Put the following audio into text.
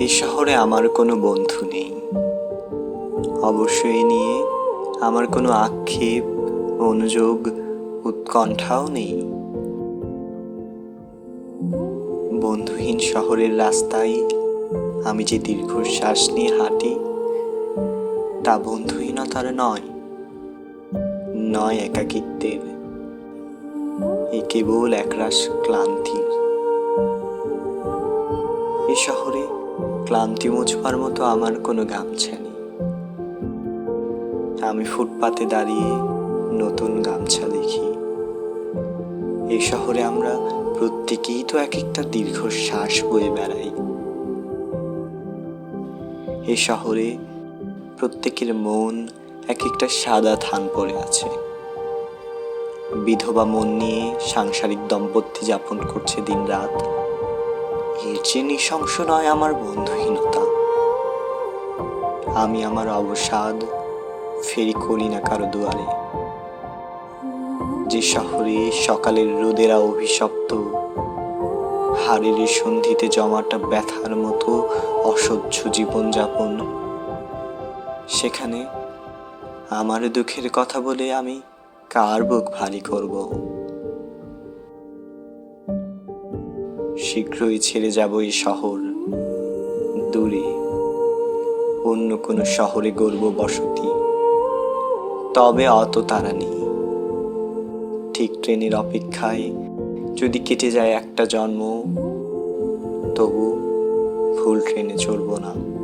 এই শহরে আমার কোনো বন্ধু নেই। অবশ্যই নিয়ে আমার কোনো আক্ষেপ অনুযোগ উৎকণ্ঠাও নেই। বন্ধুহীন শহরের রাস্তায় আমি যে দীর্ঘশ্বাস নিয়ে হাঁটি, তা বন্ধুহীনতার নয় নয় একাকিত্বের। এ কেবল একরাশ ক্লান্তির। এ শহরে ক্লান্তি মুছবার মতো আমার কোনো গামছা নেই। আমি ফুটপাতে দাঁড়িয়ে নতুন গামছা দেখি। এই শহরে আমরা প্রত্যেকেই তো এক একটা দীর্ঘশ্বাস বয়ে বেড়াই। এই শহরে প্রত্যেকের মন এক একটা সাদা থান পড়ে আছে। বিধবা মন নিয়ে সাংসারিক দম্পতি যাপন করছে দিনরাত। এর নৃশংস নয় আমার বন্ধুহীনতা। আমি আমার অবসাদ ফেরি করি না কারও দুয়ারে। যে শহরে সকালের রোদেরা অভিশপ্ত, হাড়ের সন্ধিতে জমাটা ব্যথার মতো অসহ্য জীবনযাপন, সেখানে আমার দুঃখের কথা বলে আমি কার বুক ভারী করব? শীঘ্রই ছেড়ে যাব এই শহর। দূরে অন্য কোনো শহরে গর্ব বসতি। তবে অত তারা নেই। ঠিক ট্রেনের অপেক্ষায় যদি কেটে যায় একটা জন্ম, তবু ফুল ট্রেনে চড়ব না।